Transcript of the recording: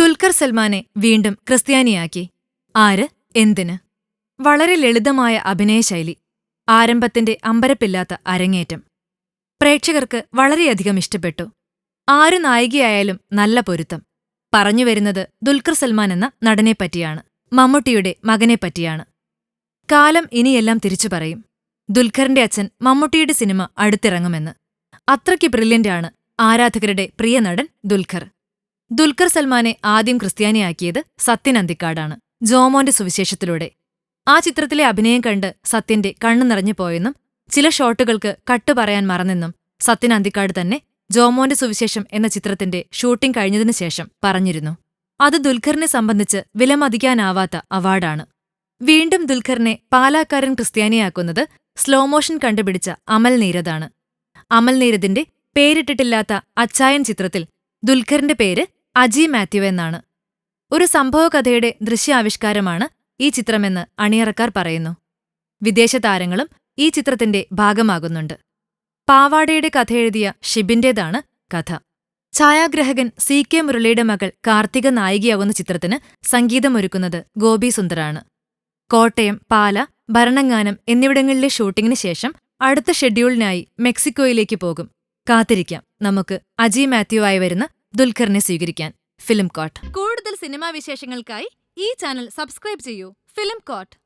ദുൽഖർ സൽമാനെ വീണ്ടും ക്രിസ്ത്യാനിയാക്കി. ആര്? എന്തിന്? വളരെ ലളിതമായ അഭിനയശൈലി ആരംഭത്തിന്റെ അമ്പരപ്പില്ലാത്ത അരങ്ങേറ്റം. പ്രേക്ഷകർക്ക് വളരെയധികം ഇഷ്ടപ്പെട്ടു. ആരു നായികയായാലും നല്ല പൊരുത്തം. പറഞ്ഞു വരുന്നത് ദുൽഖർ സൽമാൻ എന്ന നടനെപ്പറ്റിയാണ് മമ്മൂട്ടിയുടെ മകനെപ്പറ്റിയാണ് കാലം ഇനിയെല്ലാം തിരിച്ചു പറയും. ദുൽഖറിന്റെ അച്ഛൻ മമ്മൂട്ടിയുടെ സിനിമ അടുത്തിറങ്ങുമെന്ന്. അത്രയ്ക്ക് ബ്രില്യന്റാണ് ആരാധകരുടെ പ്രിയ നടൻ ദുൽഖർ. ദുൽഖർ സൽമാനെ ആദ്യം ക്രിസ്ത്യാനിയാക്കിയത് സത്യൻ അന്തിക്കാടാണ്. ജോമോന്റെ സുവിശേഷത്തിലൂടെ. ആ ചിത്രത്തിലെ അഭിനയം കണ്ട് സത്യന്റെ കണ്ണു നിറഞ്ഞു പോയെന്നും ചില ഷോട്ടുകൾക്ക് കട്ട് പറയാൻ മറന്നെന്നും സത്യൻ അന്തിക്കാട് തന്നെ ജോമോന്റെ സുവിശേഷം എന്ന ചിത്രത്തിന്റെ ഷൂട്ടിംഗ് കഴിഞ്ഞതിനു ശേഷം പറഞ്ഞിരുന്നു. അത് ദുൽഖറിനെ സംബന്ധിച്ച് വിലമതിക്കാനാവാത്ത അവാർഡാണ്. വീണ്ടും ദുൽഖറിനെ പാലാക്കാരൻ ക്രിസ്ത്യാനിയാക്കുന്നത് സ്ലോമോഷൻ കണ്ടുപിടിച്ച അമൽ നീരദാണ്. അമൽ നീരദിന്റെ പേരിട്ടിട്ടില്ലാത്ത അച്ചായൻ ചിത്രത്തിൽ ദുൽഖറിന്റെ പേര് അജി മാത്യു എന്നാണ്. ഒരു സംഭവകഥയുടെ ദൃശ്യാവിഷ്കാരമാണ് ഈ ചിത്രമെന്ന് അണിയറക്കാർ പറയുന്നു. വിദേശ താരങ്ങളും ഈ ചിത്രത്തിന്റെ ഭാഗമാകുന്നുണ്ട്. പാവാടയുടെ കഥയെഴുതിയ ഷിബിന്റേതാണ് കഥ. ഛായാഗ്രഹകൻ സി കെ മുരളിയുടെ മകൾ കാർത്തിക നായികയാകുന്ന ചിത്രത്തിന് സംഗീതമൊരുക്കുന്നത് ഗോപി സുന്ദറാണ്. കോട്ടയം പാല ഭരണങ്ങാനം എന്നിവിടങ്ങളിലെ ഷൂട്ടിങ്ങിന് ശേഷം അടുത്ത ഷെഡ്യൂളിനായി മെക്സിക്കോയിലേക്ക് പോകും. കാത്തിരിക്കാം. നമുക്ക് അജി മാത്യു ആയി വരുന്ന ദുൽഖറിനെ സ്വീകരിക്കാൻ. Film coat. കൂടുതൽ സിനിമാ വിശേഷങ്ങൾക്കായി ഈ ചാനൽ സബ്സ്ക്രൈബ് ചെയ്യൂ. Film coat.